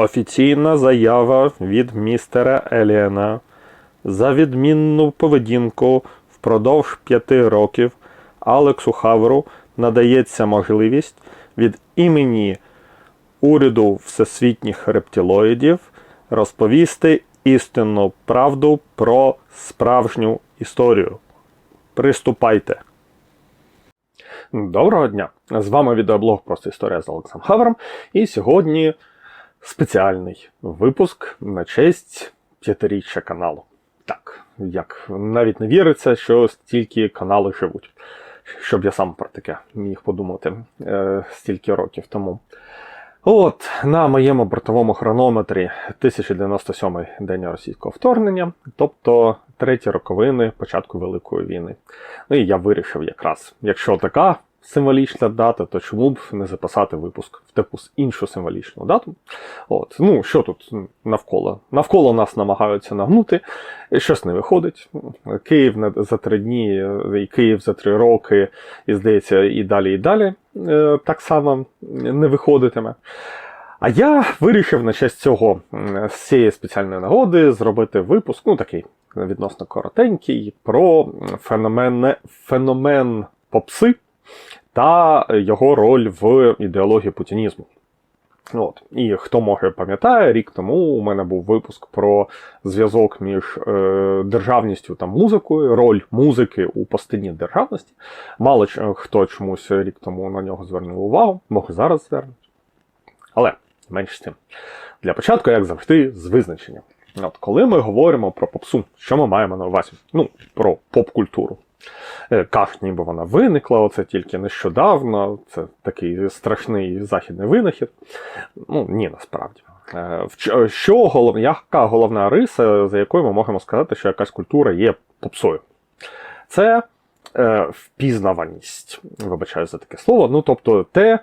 Офіційна заява від містера Еліана за відмінну поведінку впродовж п'яти років Алексу Хаверу надається можливість від імені уряду всесвітніх рептилоїдів розповісти істинну правду про справжню історію. Приступайте. Доброго дня! З вами відеоблог Просто історія з Олексом Хавером. І сьогодні спеціальний випуск на честь п'ятиріччя каналу. Так, як навіть не віриться, що стільки канали живуть. Щоб я сам про таке міг подумати е, стільки років тому. От, на моєму бортовому хронометрі 1097 день російського вторгнення, тобто треті роковини початку Великої війни. Ну і я вирішив якраз, якщо така символічна дата, то чому б не записати випуск в таку іншу символічну дату? От, ну що тут навколо? Навколо нас намагаються нагнути, щось не виходить. Київ за три дні, і Київ за три роки, і здається, і далі, і далі е, так само не виходитиме. А я вирішив на честь цього з цієї спеціальної нагоди зробити випуск, ну такий відносно коротенький, про феномен, феномен попси та його роль в ідеології путінізму. От. І хто може пам'ятає, рік тому у мене був випуск про зв'язок між е, державністю та музикою, роль музики у постійній державності. Мало хто чомусь рік тому на нього звернув увагу, може зараз звернуть. Але менш з тим. Для початку, як завжди, з визначенням. От коли ми говоримо про попсу, що ми маємо на увазі? Ну, про поп-культуру. Е, Как ніби вона виникла, оце тільки нещодавно, це такий страшний західний винахід. Ну, ні, насправді. Е, ч- Що голов... Яка головна риса, за якою ми можемо сказати, що якась культура є попсою? Це е, впізнаваність. Вибачаю за таке слово. Ну, тобто, те, е,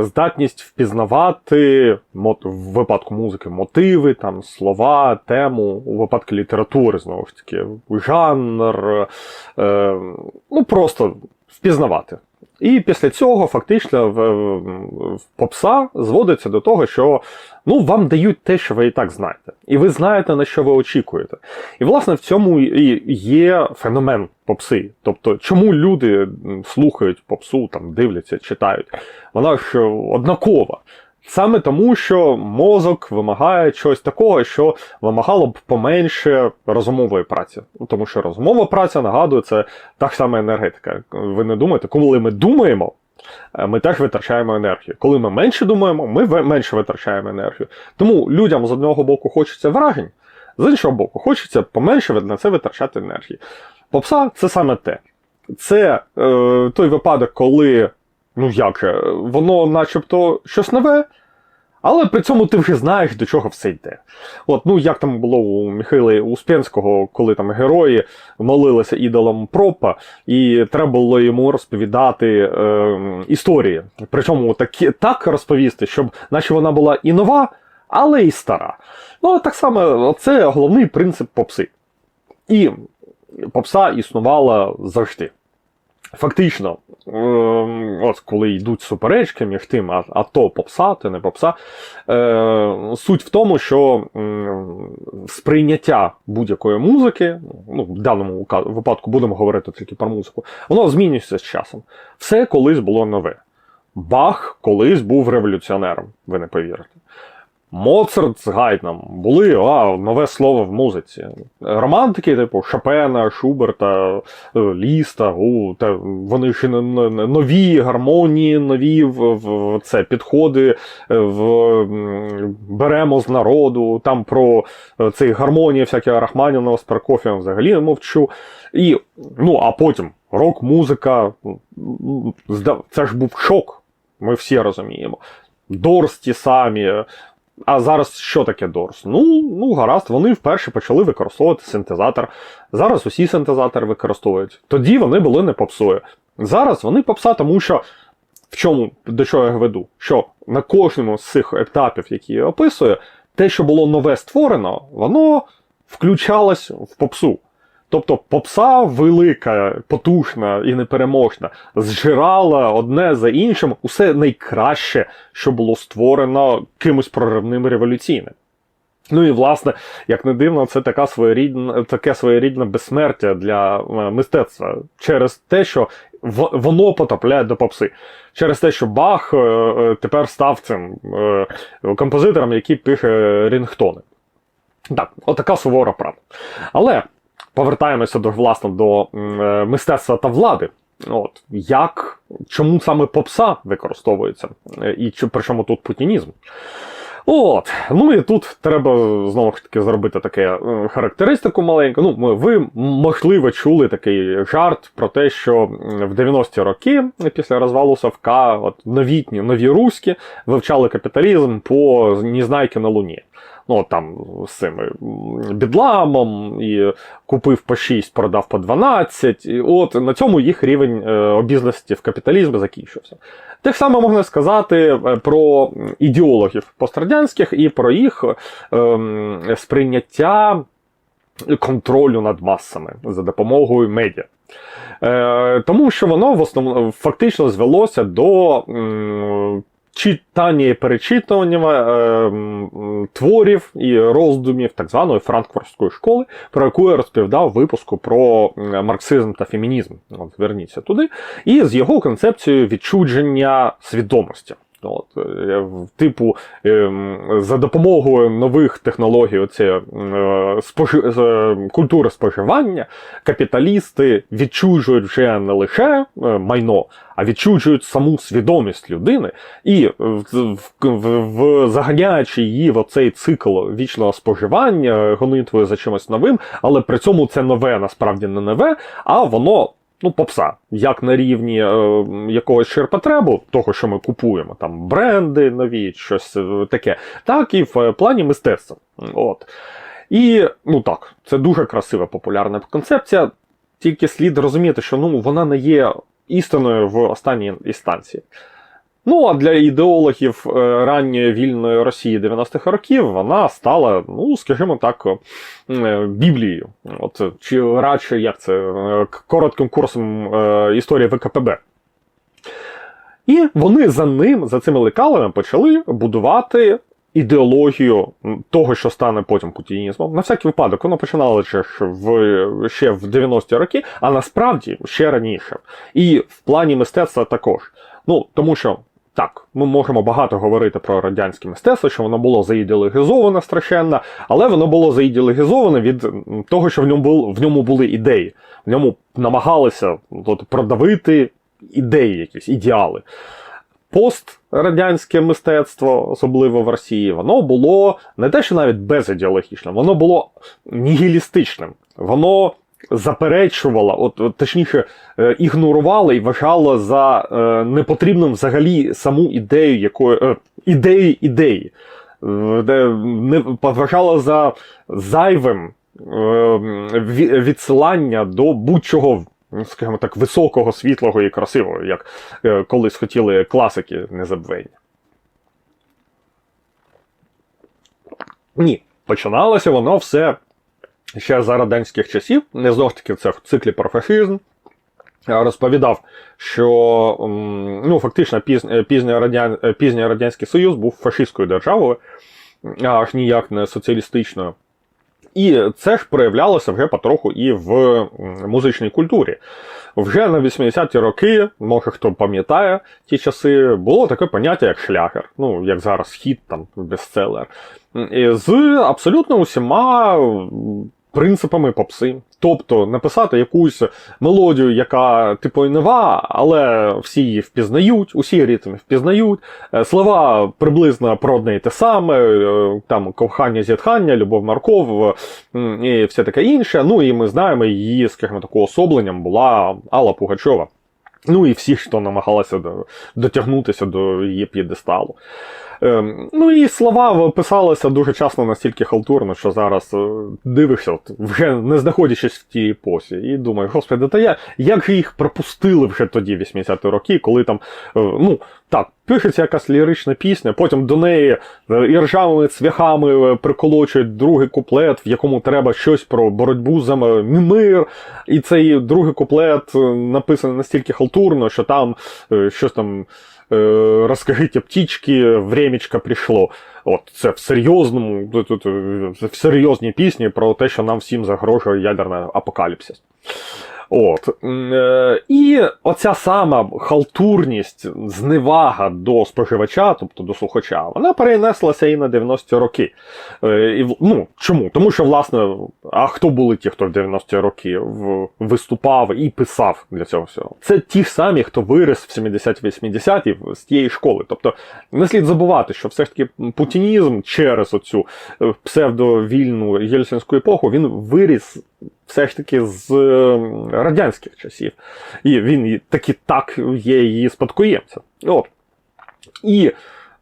здатність впізнавати мот... в випадку музики мотиви, там, слова, тему, у випадку літератури, знову ж таки, жанр, е, ну просто впізнавати. І після цього фактично в, в попса зводиться до того, що ну, вам дають те, що ви і так знаєте. І ви знаєте, на що ви очікуєте. І, власне, в цьому і є феномен попси. Тобто, чому люди слухають попсу, там, дивляться, читають? Вона ж однакова. Саме тому, що мозок вимагає чогось такого, що вимагало б поменше розумової праці. Ну, Тому що розумова праця, нагадую, це та сама енергетика. Ви не думаєте, коли ми думаємо, е, ми теж витрачаємо енергію. Коли ми менше думаємо, ми менше витрачаємо енергію. Тому людям з одного боку хочеться вражень, з іншого боку, хочеться поменше на це витрачати енергії. Попса це саме те. Це е, той випадок, коли, ну як же, воно начебто щось нове, але при цьому ти вже знаєш, до чого все йде. От, ну як там було у Михайла Успенського, коли там герої молилися ідолам пропа, і треба було йому розповідати е, історії. Причому такі, так розповісти, щоб наче вона була і нова, але і стара. Ну, так само, це головний принцип попси. І попса існувала завжди. Фактично, ем, от коли йдуть суперечки між тим, а, а то попса, то не попса, е, суть в тому, що сприйняття будь-якої музики, ну, в даному випадку будемо говорити тільки про музику, воно змінюється з часом. Все колись було нове. Бах колись був революціонером, ви не повірите. Моцарт з Гайдном були а, нове слово в музиці. Романтики, типу Шопена, Шуберта, е, Ліста, у, та, вони ще нові гармонії, нові в, в це підходи е, в, беремо з народу, там про е, цей гармонії всякі Рахманінова з Прокофієм взагалі не мовчу. І, ну, а потім рок-музика. Це ж був шок, ми всі розуміємо. Дорс ті самі. А зараз що таке Дорс? Ну, ну гаразд, вони вперше почали використовувати синтезатор. Зараз усі синтезатори використовують. Тоді вони були не попсою. Зараз вони попса, тому що в чому до чого я веду? Що на кожному з цих етапів, які я описую, те, що було нове створено, воно включалось в попсу. Тобто попса велика, потужна і непереможна, зжирала одне за іншим усе найкраще, що було створено кимось проривним революційним. Ну і власне, як не дивно, це така своєрідна, таке своєрідне безсмертя для е, мистецтва через те, що воно потрапляє до попси. Через те, що Бах е, е, тепер став цим композитором, який пише рінгтони. Так, отака сувора правда. Але повертаємося до власне до е, мистецтва та влади. От як, чому саме попса використовується, Е, і чи, причому тут путінізм? От, ну і тут треба знову ж таки зробити таке е, характеристику маленьку. Ну, ви, можливо, чули такий жарт про те, що в 90-ті роки після розвалу Савка, от новітні, нові руські вивчали капіталізм по Незнайки на Луні. Ну, там з цими бідламом, і купив по 6, продав по 12. І от на цьому їх рівень е, обізнаності в капіталізмі закінчився. Те ж саме можна сказати е, про ідеологів пострадянських і про їх ем, сприйняття контролю над масами за допомогою медіа. Е, тому що воно в основному фактично звелося до м, читання і перечитування е, творів і роздумів так званої франкфуртської школи, про яку я розповідав випуску про марксизм та фемінізм. От, зверніться туди. І з його концепцією відчудження свідомості. От, е, типу, ем, за допомогою нових технологій оце, е, спожи... е, культури споживання, капіталісти відчужують вже не лише майно, а відчужують саму свідомість людини і в- заганяючи її в оцей цикл вічного споживання, гонитвою за чимось новим, але при цьому це нове насправді не нове, а воно. Ну, попса, як на рівні е, якогось ширпотребу, того, що ми купуємо, там бренди нові, щось е, таке, так і в е, плані мистецтва. От. І ну так, це дуже красива популярна концепція, тільки слід розуміти, що ну, вона не є істиною в останній інстанції. Ну, а для ідеологів е, ранньої вільної Росії 90-х років вона стала, ну, скажімо так, е, Біблією. От, чи радше, як це, е, коротким курсом історії ВКПБ. І вони за ним, за цими лекалами, почали будувати ідеологію того, що стане потім путінізмом. На всякий випадок, воно починало в, ще в 90-ті роки, а насправді ще раніше. І в плані мистецтва також. Ну, тому що. Так, ми можемо багато говорити про радянське мистецтво, що воно було заідеологізоване страшенно, але воно було заідеологізоване від того, що в ньому, в ньому були ідеї. В ньому намагалися от, продавити ідеї, якісь ідеали. Пострадянське мистецтво, особливо в Росії, воно було не те, що навіть безідеологічним, воно було нігілістичним. Воно заперечувало, от, от точніше, е, ігнорувало і вважало за е, непотрібним взагалі саму ідею якої е, ідеї ідеї. Е, не вважало за зайвим е, відсилання до будь-чого, ну, скажімо так, високого, світлого і красивого, як е, колись хотіли класики незабвення. Ні, починалося воно все ще за радянських часів, не знову ж таки це в циклі про фашизм. Розповідав, що ну, фактично радян, е, пізній Радянський Союз був фашистською державою, аж ніяк не соціалістичною. І це ж проявлялося вже потроху і в музичній культурі. Вже на 80-ті роки, може хто пам'ятає ті часи, було таке поняття, як шлягер, ну, як зараз хіт, там, бестселер. З абсолютно усіма принципами попси. Тобто написати якусь мелодію, яка типу і нова, але всі її впізнають, усі ритми впізнають. Е, Слова приблизно про одне і те саме, е, там кохання, зітхання, любов Марков і все таке інше. Ну і ми знаємо, її, скажімо, такого особленням була Алла Пугачова. Ну і всі, хто намагалися до- дотягнутися до її п'єдесталу. Ем, ну і слова писалися дуже часто настільки халтурно, що зараз е, дивишся, от, вже не знаходячись в тій епосі, і думаю, господи, та я як їх пропустили вже тоді, 80-ті роки, коли там, е, ну, так, пишеться якась лірична пісня, потім до неї е, іржавими цвяхами е, приколочують другий куплет, в якому треба щось про боротьбу за мир. І цей другий куплет е, написаний настільки халтурно, що там е, щось там. е, Розкажіть птічки, времечко прийшло. От це в серйозному, е, в серйозній пісні про те, що нам всім загрожує ядерний апокаліпсис. От. Е, І оця сама халтурність, зневага до споживача, тобто до слухача, вона перенеслася і на 90-ті роки. Е, І, ну, чому? Тому що, власне, а хто були ті, хто в 90-ті роки виступав і писав для цього всього? Це ті ж самі, хто виріс в 70-80-ті з тієї школи. Тобто не слід забувати, що все ж таки путінізм через оцю е, псевдовільну єльцинську епоху він виріс все ж таки з е, радянських часів. І він таки так є її спадкоємцем. От. І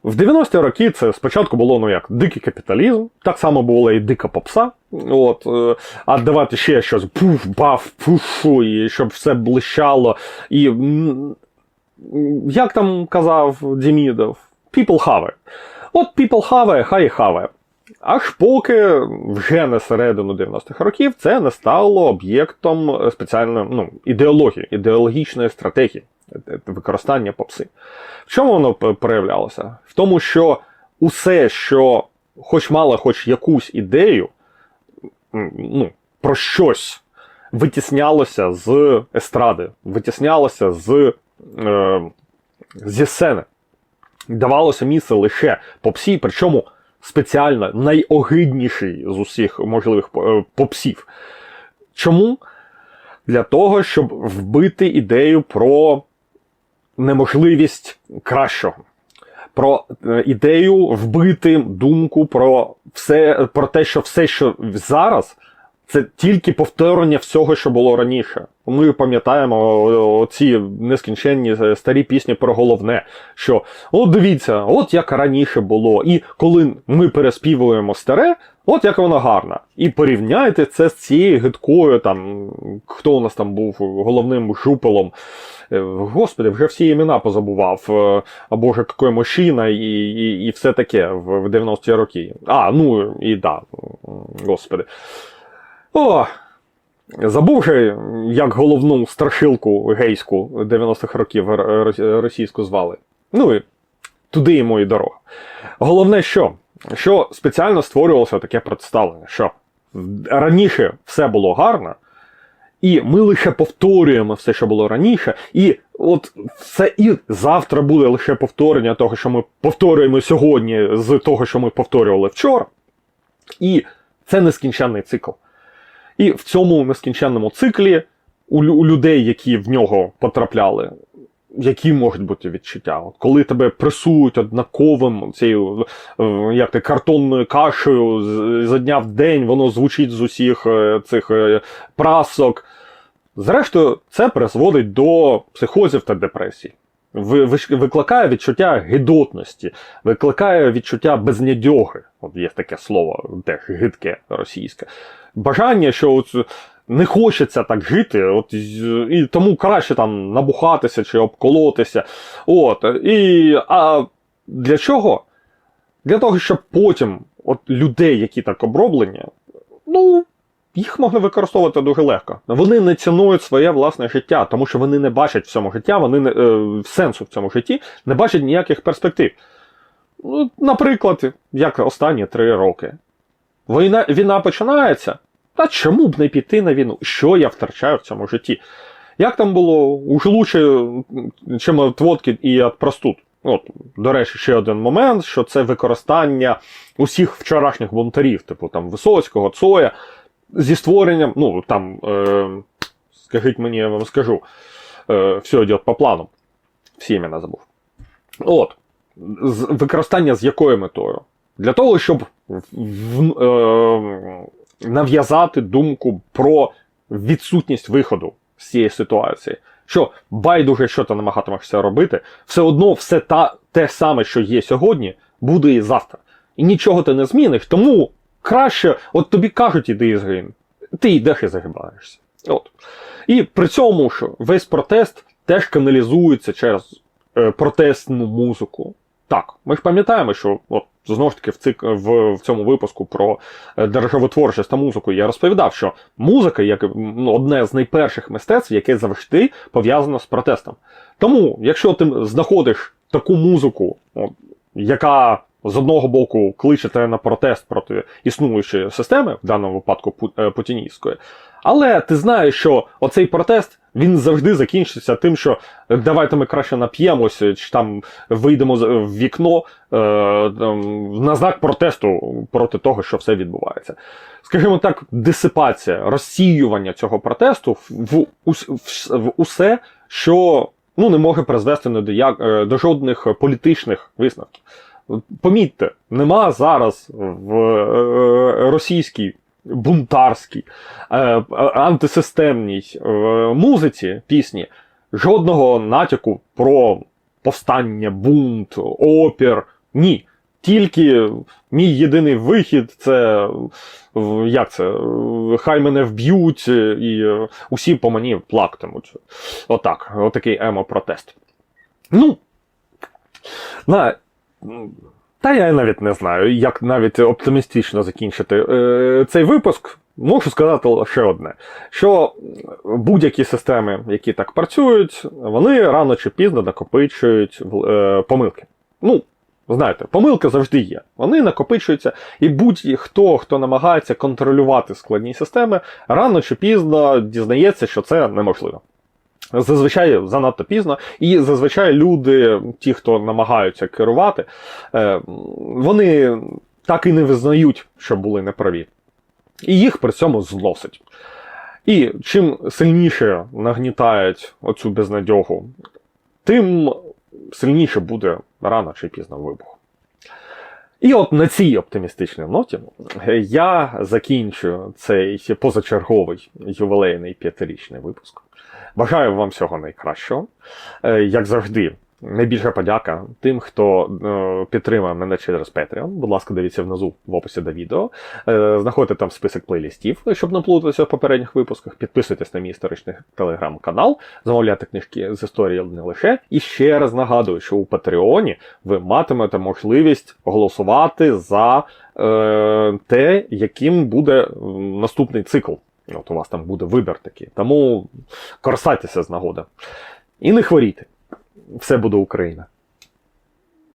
в 90-ті роки це спочатку було ну як дикий капіталізм, так само була і дика попса. От, е, а давати ще щось пуф, баф, пуфу, і щоб все блищало. І як там казав Демідов, people хаває. От people хаває, хай і хаває. Аж поки вже на середину 90-х років це не стало об'єктом спеціальної ну, ідеології, ідеологічної стратегії е, використання попси. В чому воно проявлялося? В тому, що усе, що хоч мало хоч якусь ідею, ну, про щось витіснялося з естради, витіснялося з, е, зі сцени. Давалося місце лише попсі, причому спеціально найогидніший з усіх можливих е, попсів. Чому? Для того, щоб вбити ідею про неможливість кращого. Про е, ідею вбити думку про все, про те, що все, що зараз, це тільки повторення всього, що було раніше. Ми пам'ятаємо оці нескінченні е, старі пісні про головне, що от дивіться, от як раніше було. І коли ми переспівуємо старе, от як воно гарно. І порівняйте це з цією гидкою, там, хто у нас там був головним жупелом. Е, Господи, вже всі імена позабував. Е, А боже, який мужчина, і, і, і все таке в 90-ті роки. А, ну і да, господи. О, забув же, як головну страшилку гейську 90-х років російську звали. Ну і туди йому і дорога. Головне, що? Що спеціально створювалося таке представлення, що раніше все було гарно, і ми лише повторюємо все, що було раніше, і от це і завтра буде лише повторення того, що ми повторюємо сьогодні з того, що ми повторювали вчора. І це нескінченний цикл. І в цьому нескінченному циклі у, людей, які в нього потрапляли, які можуть бути відчуття? От коли тебе пресують однаковим цією е, як ти, картонною кашею за дня в день, воно звучить з усіх е, цих е, прасок. Зрештою, це призводить до психозів та депресій. Викликає відчуття гидотності, викликає відчуття безнядьоги. От є таке слово, теж гидке російське. Бажання, що от не хочеться так жити, от, і тому краще там набухатися чи обколотися. От, і, а для чого? Для того, щоб потім от людей, які так оброблені, ну, їх можна використовувати дуже легко. Вони не цінують своє власне життя, тому що вони не бачать в цьому життя, вони не, е, сенсу в цьому житті, не бачать ніяких перспектив. Ну, наприклад, як останні три роки. Війна, війна починається. Та чому б не піти на війну? Що я втрачаю в цьому житті? Як там було уж лучше, чим від водки і від простуд? От, до речі, ще один момент, що це використання усіх вчорашніх бунтарів, типу там Висоцького, Цоя, зі створенням, ну там, е, скажіть мені, я вам скажу, е, все йде по плану. Всі імена забув. От. З, використання з якою метою? Для того, щоб в, в, е, нав'язати думку про відсутність виходу з цієї ситуації. Що байдуже, що ти намагатимешся робити, все одно все та, те саме, що є сьогодні, буде і завтра. І нічого ти не зміниш, тому краще, от тобі кажуть, іди і згин. Ти йдеш і загибаєшся. От. І при цьому, що весь протест теж каналізується через е, протестну музику. Так, ми ж пам'ятаємо, що от знову ж таки в, цик, в, в цьому випуску про е, державотворчість та музику я розповідав, що музика як ну, одне з найперших мистецтв, яке завжди пов'язано з протестом. Тому, якщо ти знаходиш таку музику, от, яка з одного боку кличе тебе на протест проти існуючої системи, в даному випадку е, путіністської, але ти знаєш, що оцей протест він завжди закінчиться тим, що е, давайте ми краще нап'ємося, чи там вийдемо з- в вікно е, на знак протесту проти того, що все відбувається. Скажімо так, дисипація, розсіювання цього протесту в, в, в, усе, що ну, не може призвести до, як, е, до жодних політичних висновків. Помітьте, нема зараз в е, російській бунтарській, е, антисистемній е, музиці пісні жодного натяку про повстання, бунт, опір. Ні. Тільки мій єдиний вихід це як це? Хай мене вб'ють, е, і усі по мені плактимуть. Отак, отакий емо-протест. Ну, на, та я навіть не знаю, як навіть оптимістично закінчити е, цей випуск. Можу сказати лише одне: що будь-які системи, які так працюють, вони рано чи пізно накопичують е, помилки. Ну, знаєте, помилки завжди є. Вони накопичуються, і будь-хто, хто намагається контролювати складні системи, рано чи пізно дізнається, що це неможливо. Зазвичай занадто пізно, і зазвичай люди, ті, хто намагаються керувати, е, вони так і не визнають, що були неправі. І їх при цьому зносить. І чим сильніше нагнітають оцю безнадьогу, тим сильніше буде рано чи пізно вибух. І от на цій оптимістичній ноті я закінчу цей позачерговий ювілейний п'ятирічний випуск. Бажаю вам всього найкращого. Е, Як завжди, найбільша подяка тим, хто е, підтримує мене через Patreon. Будь ласка, дивіться внизу в описі до відео. Е, Знаходьте там список плейлістів, щоб не в попередніх випусках. Підписуйтесь на мій історичний телеграм-канал, замовляйте книжки з історії не лише. І ще раз нагадую, що у Патреоні ви матимете можливість голосувати за те, яким буде наступний цикл. От у вас там буде вибір такий. Тому користайтеся з нагоди. І не хворійте. Все буде Україна.